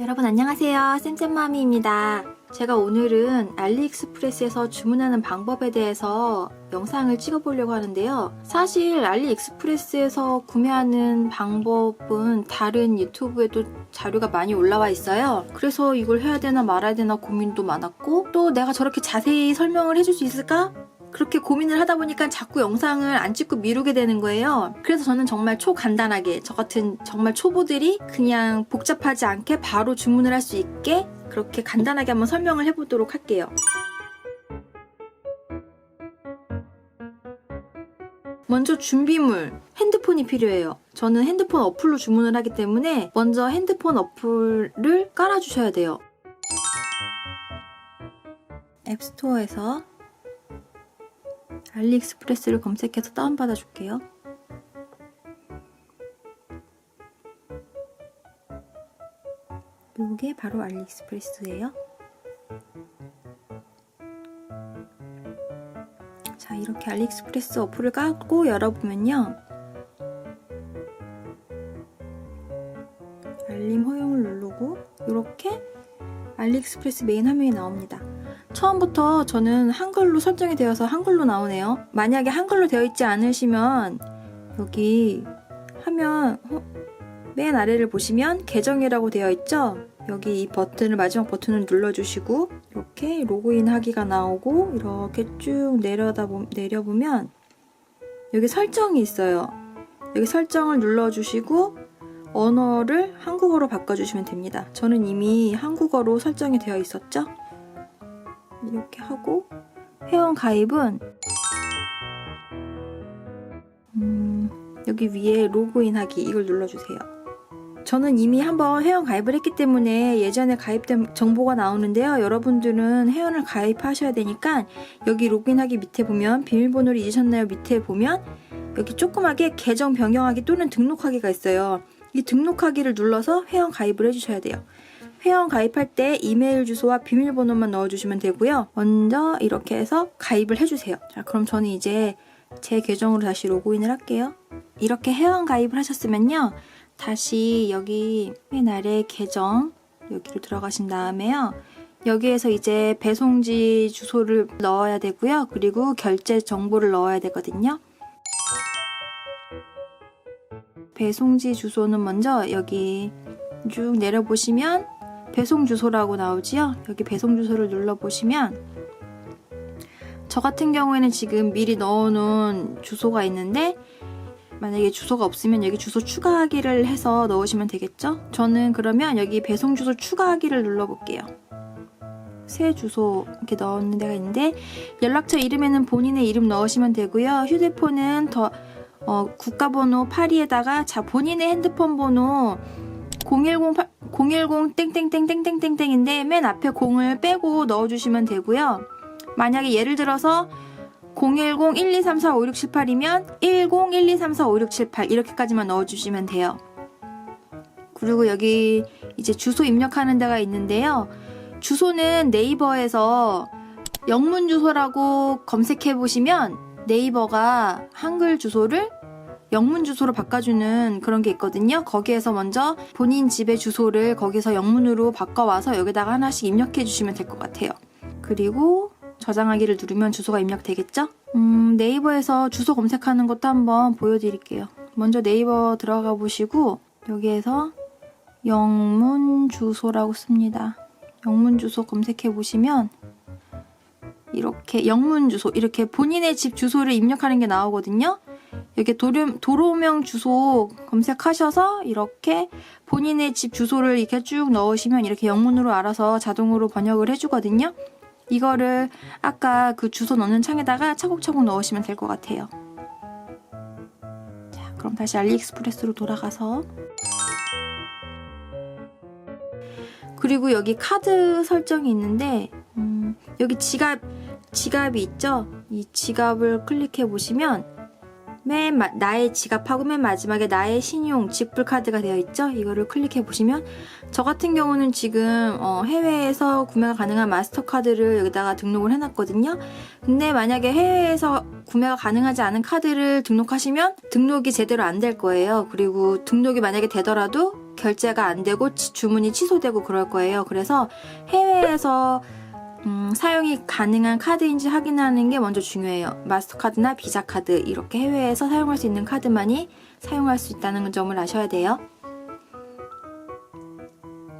여러분 안녕하세요. 쌤쌤마미입니다. 제가 오늘은 알리익스프레스에서 주문하는 방법에 대해서 영상을 찍어보려고 하는데요. 사실 알리익스프레스에서 구매하는 방법은 다른 유튜브에도 자료가 많이 올라와 있어요. 그래서 이걸 해야 되나 말아야 되나 고민도 많았고 또 내가 저렇게 자세히 설명을 해줄 수 있을까? 그렇게 고민을 하다 보니까 자꾸 영상을 안 찍고 미루게 되는 거예요. 그래서 저는 정말 초간단하게 저 같은 정말 초보들이 그냥 복잡하지 않게 바로 주문을 할 수 있게 그렇게 간단하게 한번 설명을 해보도록 할게요. 먼저 준비물, 핸드폰이 필요해요. 저는 핸드폰 어플로 주문을 하기 때문에 먼저 핸드폰 어플을 깔아주셔야 돼요. 앱스토어에서 알리익스프레스를 검색해서 다운받아 줄게요. 이게 바로 알리익스프레스예요. 자, 이렇게 알리익스프레스 어플을 깔고 열어보면요. 알림 허용을 누르고 이렇게 알리익스프레스 메인 화면이 나옵니다. 처음부터 저는 한글로 설정이 되어서 한글로 나오네요. 만약에 한글로 되어 있지 않으시면 여기 화면 어, 맨 아래를 보시면 계정이라고 되어 있죠? 여기 이 버튼을 마지막 버튼을 눌러주시고 이렇게 로그인 하기가 나오고 이렇게 쭉 내려다 보, 내려보면 여기 설정이 있어요. 여기 설정을 눌러주시고 언어를 한국어로 바꿔주시면 됩니다. 저는 이미 한국어로 설정이 되어 있었죠? 이렇게 하고 회원 가입은 음, 여기 위에 로그인 하기 이걸 눌러주세요. 저는 이미 한번 회원 가입을 했기 때문에 예전에 가입된 정보가 나오는데요. 여러분들은 회원을 가입하셔야 되니까 여기 로그인하기 밑에 보면 비밀번호를 잊으셨나요? 밑에 보면 여기 조그맣게 계정 변경하기 또는 등록하기가 있어요. 이 등록하기를 눌러서 회원 가입을 해주셔야 돼요. 회원 가입할 때 이메일 주소와 비밀번호만 넣어주시면 되고요. 먼저 이렇게 해서 가입을 해주세요. 자, 그럼 저는 이제 제 계정으로 다시 로그인을 할게요. 이렇게 회원 가입을 하셨으면요. 다시 여기 맨 아래 계정 여기로 들어가신 다음에요. 여기에서 이제 배송지 주소를 넣어야 되고요. 그리고 결제 정보를 넣어야 되거든요. 배송지 주소는 먼저 여기 쭉 내려보시면 배송 주소라고 나오지요. 여기 배송 주소를 눌러보시면 저 같은 경우에는 지금 미리 넣어놓은 주소가 있는데 만약에 주소가 없으면 여기 주소 추가하기를 해서 넣으시면 되겠죠? 저는 그러면 여기 배송 주소 추가하기를 눌러볼게요. 새 주소 이렇게 넣는 데가 있는데 연락처 이름에는 본인의 이름 넣으시면 되고요. 휴대폰은 더 어, 국가번호 82에다가 자 본인의 핸드폰 번호 010 010 땡땡땡땡땡땡땡인데 맨 앞에 0을 빼고 넣어주시면 되고요. 만약에 예를 들어서 010-1234-5678이면 10-1234-5678 이렇게까지만 넣어주시면 돼요. 그리고 여기 이제 주소 입력하는 데가 있는데요. 주소는 네이버에서 영문 주소라고 검색해 보시면 네이버가 한글 주소를 영문 주소로 바꿔주는 그런 게 있거든요. 거기에서 먼저 본인 집의 주소를 거기서 영문으로 바꿔와서 여기다가 하나씩 입력해 주시면 될 것 같아요. 그리고 저장하기를 누르면 주소가 입력되겠죠? 음, 네이버에서 주소 검색하는 것도 한번 보여드릴게요. 먼저 네이버 들어가 보시고 여기에서 영문 주소라고 씁니다. 영문 주소 검색해 보시면 이렇게 영문 주소 이렇게 본인의 집 주소를 입력하는 게 나오거든요. 여기 도로, 도로명 주소 검색하셔서 이렇게 본인의 집 주소를 이렇게 쭉 넣으시면 이렇게 영문으로 알아서 자동으로 번역을 해주거든요. 이거를 아까 그 주소 넣는 창에다가 차곡차곡 넣으시면 될 것 같아요. 자, 그럼 다시 알리익스프레스로 돌아가서 그리고 여기 카드 설정이 있는데 음, 여기 지갑 지갑이 있죠? 이 지갑을 클릭해 보시면 맨 마, 나의 지갑하고 맨 마지막에 나의 신용 직불 카드가 되어 있죠. 이거를 클릭해 보시면 저 같은 경우는 지금 어, 해외에서 구매가 가능한 마스터 카드를 여기다가 등록을 해놨거든요. 근데 만약에 해외에서 구매가 가능하지 않은 카드를 등록하시면 등록이 제대로 안 될 거예요. 그리고 등록이 만약에 되더라도 결제가 안 되고 치- 주문이 취소되고 그럴 거예요. 그래서 해외에서 음, 사용이 가능한 카드인지 확인하는 게 먼저 중요해요. 마스터카드나 비자카드 이렇게 해외에서 사용할 수 있는 카드만이 사용할 수 있다는 점을 아셔야 돼요.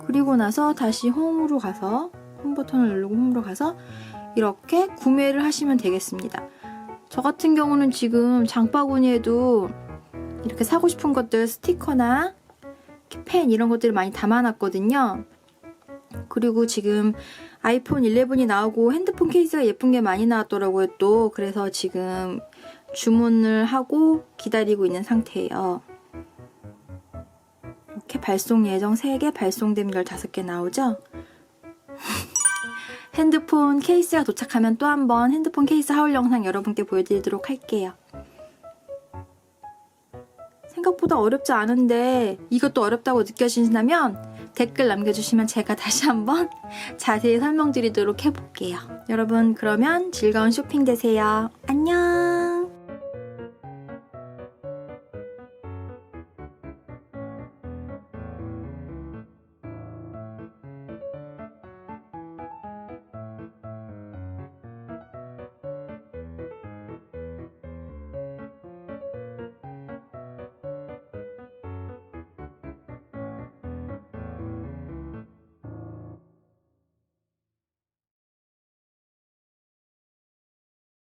그리고 나서 다시 홈으로 가서 홈 버튼을 누르고 홈으로 가서 이렇게 구매를 하시면 되겠습니다. 저 같은 경우는 지금 장바구니에도 이렇게 사고 싶은 것들 스티커나 펜 이런 것들을 많이 담아놨거든요. 그리고 지금 아이폰 11이 나오고 핸드폰 케이스가 예쁜 게 많이 나왔더라고요 또 그래서 지금 주문을 하고 기다리고 있는 상태예요. 이렇게 발송 예정 3개, 발송됨 15개 나오죠? 핸드폰 케이스가 도착하면 또 한번 핸드폰 케이스 하울 영상 여러분께 보여드리도록 할게요. 생각보다 어렵지 않은데 이것도 어렵다고 느껴지신다면 댓글 남겨주시면 제가 다시 한번 자세히 설명드리도록 해볼게요. 여러분 그러면 즐거운 쇼핑 되세요. 안녕!